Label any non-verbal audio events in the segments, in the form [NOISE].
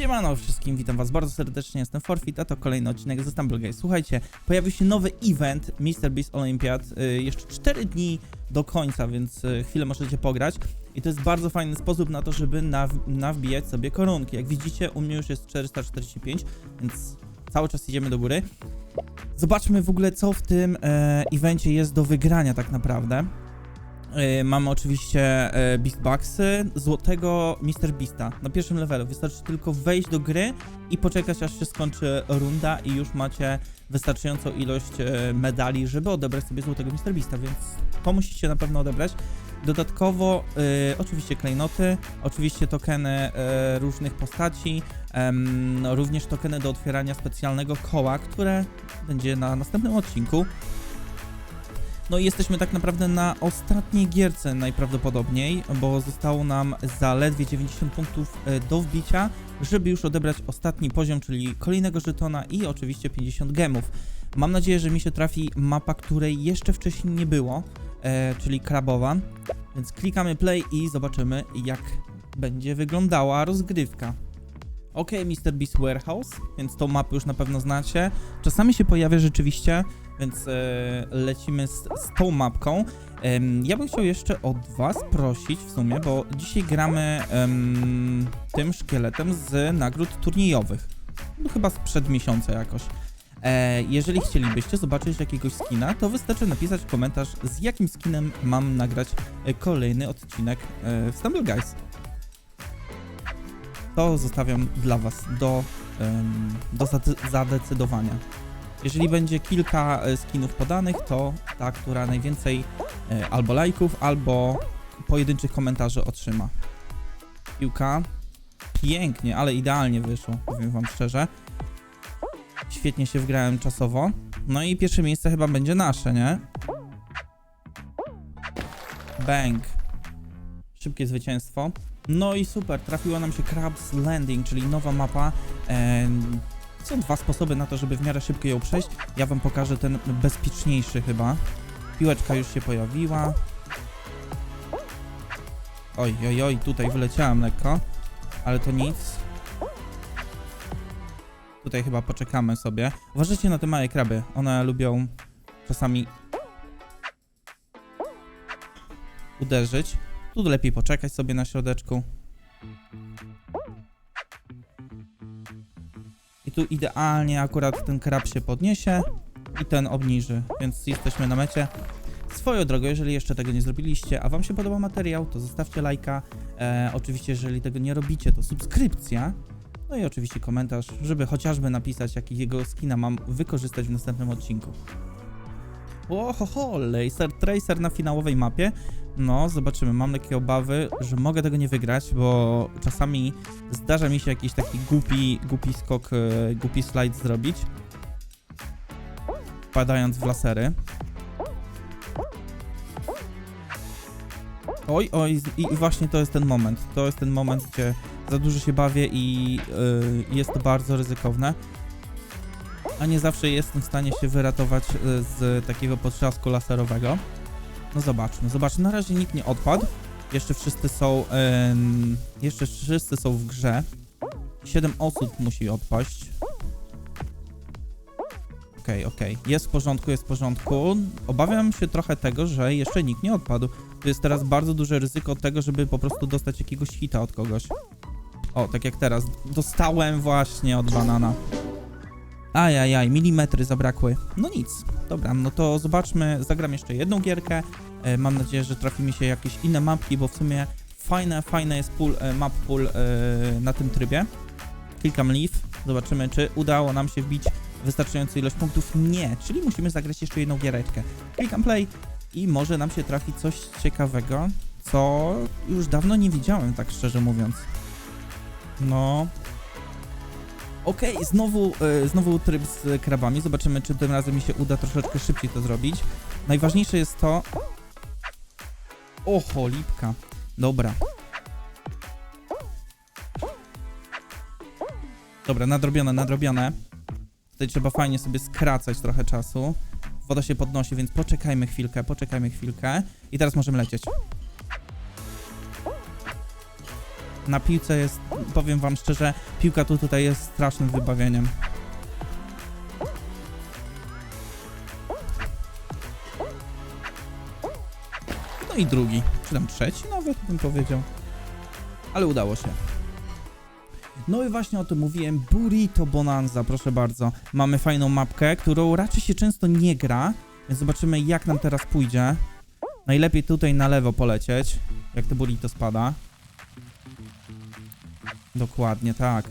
Siemano wszystkim, witam was bardzo serdecznie, jestem Forfeit, a to kolejny odcinek ze Stumble Guys. Słuchajcie, pojawił się nowy event Mr. Beast Olympiad, y, jeszcze 4 dni do końca, więc y, chwilę możecie pograć. I to jest bardzo fajny sposób na to, żeby naw nawbijać sobie korunki. Jak widzicie, u mnie już jest 445, więc cały czas idziemy do góry. Zobaczmy w ogóle, co w tym e, evencie jest do wygrania tak naprawdę. Yy, mamy oczywiście e, Beast Bucksy, złotego Mr. Beasta na pierwszym levelu. Wystarczy tylko wejść do gry i poczekać aż się skończy runda i już macie wystarczającą ilość e, medali, żeby odebrać sobie złotego Mr. Beasta, więc to musicie na pewno odebrać. Dodatkowo e, oczywiście klejnoty, oczywiście tokeny e, różnych postaci, no, również tokeny do otwierania specjalnego koła, które będzie na następnym odcinku. No i jesteśmy tak naprawdę na ostatniej gierce najprawdopodobniej, bo zostało nam zaledwie 90 punktów e, do wbicia, żeby już odebrać ostatni poziom, czyli kolejnego żetona i oczywiście 50 gemów. Mam nadzieję, że mi się trafi mapa, której jeszcze wcześniej nie było, e, czyli krabowa. Więc klikamy play i zobaczymy jak będzie wyglądała rozgrywka. Ok, Mr. Beast Warehouse, więc tą mapę już na pewno znacie. Czasami się pojawia rzeczywiście, więc e, lecimy z, z tą mapką. Ja bym chciał jeszcze od Was prosić w sumie, bo dzisiaj gramy tym szkieletem z nagród turniejowych. No, chyba sprzed miesiąca jakoś. E, jeżeli chcielibyście zobaczyć jakiegoś skina, to wystarczy napisać komentarz, z jakim skinem mam nagrać e, kolejny odcinek e, w Stumble Guys. To zostawiam dla Was do, em, do zade- zadecydowania. Jeżeli będzie kilka e, skinów podanych, to ta, która najwięcej e, albo lajków, albo pojedynczych komentarzy otrzyma. Piłka. Pięknie, ale idealnie wyszło, powiem wam szczerze. Świetnie się wgrałem czasowo. No i pierwsze miejsce chyba będzie nasze, nie? Bang. Szybkie zwycięstwo. No i super, trafiła nam się Crab's Landing, czyli nowa mapa. Em, są dwa sposoby na to, żeby w miarę szybko ją przejść. Ja wam pokażę ten bezpieczniejszy chyba. Piłeczka już się pojawiła. Oj, oj, oj, tutaj wyleciałem lekko. Ale to nic. Tutaj chyba poczekamy sobie. Uważajcie na te małe kraby. One lubią czasami uderzyć. Tu lepiej poczekać sobie na środeczku. I tu idealnie akurat ten krab się podniesie i ten obniży, więc jesteśmy na mecie. Swoją drogą, jeżeli jeszcze tego nie zrobiliście, a wam się podoba materiał, to zostawcie lajka. E, oczywiście, jeżeli tego nie robicie, to subskrypcja. No i oczywiście komentarz, żeby chociażby napisać, jakiego skina mam wykorzystać w następnym odcinku. Ohoho, Laser Tracer na finałowej mapie. No, zobaczymy. Mam takie obawy, że mogę tego nie wygrać, bo czasami zdarza mi się jakiś taki głupi, głupi skok, e, głupi slajd zrobić. Wpadając w lasery. Oj, oj, i właśnie to jest ten moment. To jest ten moment, gdzie za dużo się bawię i e, jest to bardzo ryzykowne. A nie zawsze jestem w stanie się wyratować e, z takiego potrzasku laserowego. No zobaczmy, zobaczmy. Na razie nikt nie odpadł. Jeszcze wszyscy są. jeszcze wszyscy są w grze. Siedem osób musi odpaść. Okej, okej. Jest w porządku, jest w porządku. Obawiam się trochę tego, że jeszcze nikt nie odpadł. To jest teraz bardzo duże ryzyko tego, żeby po prostu dostać jakiegoś hita od kogoś. O, tak jak teraz. Dostałem właśnie od banana. Ajajaj, milimetry zabrakły. No nic, dobra, no to zobaczmy, zagram jeszcze jedną gierkę. E, mam nadzieję, że trafi mi się jakieś inne mapki, bo w sumie fajne, fajne jest pool, e, map pool e, na tym trybie. Klikam leave, zobaczymy, czy udało nam się wbić wystarczającą ilość punktów. Nie, czyli musimy zagrać jeszcze jedną giereczkę. Klikam play i może nam się trafi coś ciekawego, co już dawno nie widziałem, tak szczerze mówiąc. No, Okej, znowu, e, znowu tryb z krabami. Zobaczymy, czy tym razem mi się uda troszeczkę szybciej to zrobić. Najważniejsze jest to... Oho, lipka. Dobra. Dobra, nadrobione, nadrobione. Tutaj trzeba fajnie sobie skracać trochę czasu. Woda się podnosi, więc poczekajmy chwilkę, poczekajmy chwilkę. I teraz możemy lecieć. Na piłce jest, powiem wam szczerze, piłka tu tutaj jest strasznym wybawieniem. No i drugi, czy tam trzeci nawet bym powiedział. Ale udało się. No i właśnie o tym mówiłem, Burrito Bonanza, proszę bardzo. Mamy fajną mapkę, którą raczej się często nie gra, więc zobaczymy jak nam teraz pójdzie. Najlepiej tutaj na lewo polecieć, jak to burrito spada. Dokładnie tak.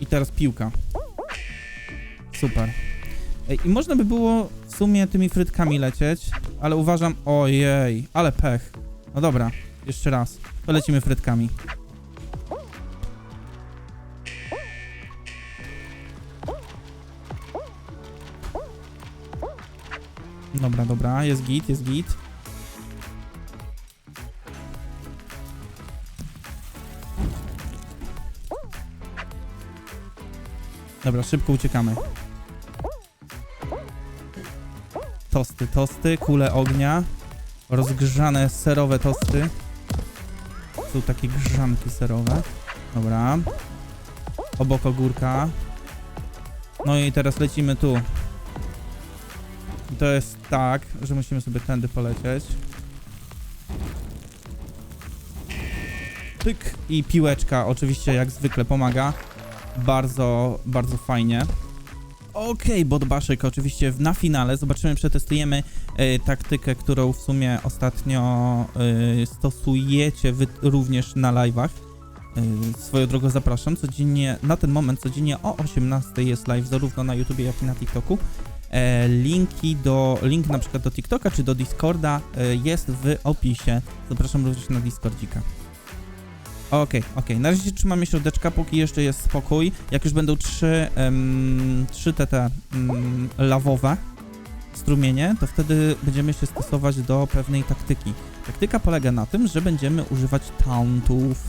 I teraz piłka. Super. Ej, I można by było w sumie tymi frytkami lecieć, ale uważam... Ojej, ale pech. No dobra, jeszcze raz. To lecimy frytkami. Dobra, dobra, jest git, jest git. Dobra, szybko uciekamy. Tosty, tosty, kule ognia. Rozgrzane serowe tosty. Są takie grzanki serowe. Dobra. Obok ogórka. No i teraz lecimy tu. I to jest tak, że musimy sobie tędy polecieć. Pyk i piłeczka oczywiście jak zwykle pomaga. Bardzo, bardzo fajnie. Okej, Bodbaszek, oczywiście w- na finale zobaczymy, przetestujemy e, taktykę, którą w sumie ostatnio e, stosujecie wy również na live'ach. E, swoją drogą zapraszam, codziennie, na ten moment codziennie o 18 jest live zarówno na YouTubie, jak i na TikToku. E, linki do, link na przykład do TikToka czy do Discorda e, jest w opisie. Zapraszam również na Discordzika. Okej, okej. Na razie trzymamy środeczka, póki jeszcze jest spokój. Jak już będą trzy, em, trzy te, te mm, lawowe strumienie, to wtedy będziemy się stosować do pewnej taktyki. Taktyka polega na tym, że będziemy używać tauntów.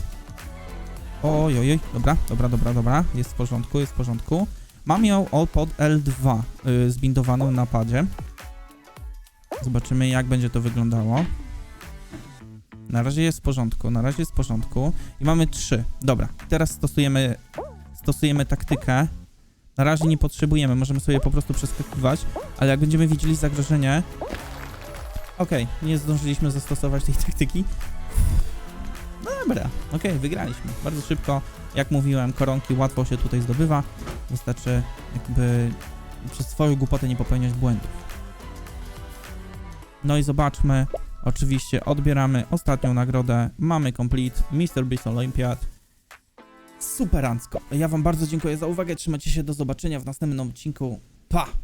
Oj, oj, oj. Dobra, dobra, dobra, dobra. Jest w porządku, jest w porządku. Mam ją pod L2 y, zbindowaną na padzie. Zobaczymy, jak będzie to wyglądało. Na razie jest w porządku, na razie jest w porządku. I mamy trzy. Dobra, teraz stosujemy, stosujemy taktykę. Na razie nie potrzebujemy, możemy sobie po prostu przeskakiwać, ale jak będziemy widzieli zagrożenie... Okej, nie zdążyliśmy zastosować tej [LAUGHS] taktyki. Dobra, okej, wygraliśmy. Bardzo szybko, jak mówiłem, koronki łatwo się tutaj zdobywa. Wystarczy jakby przez swoją głupotę nie popełniać błędów. No i zobaczmy, Oczywiście odbieramy ostatnią nagrodę. Mamy complete Mr. Beast Olympiad. Superancko. Ja wam bardzo dziękuję za uwagę. Trzymajcie się do zobaczenia w następnym odcinku. Pa!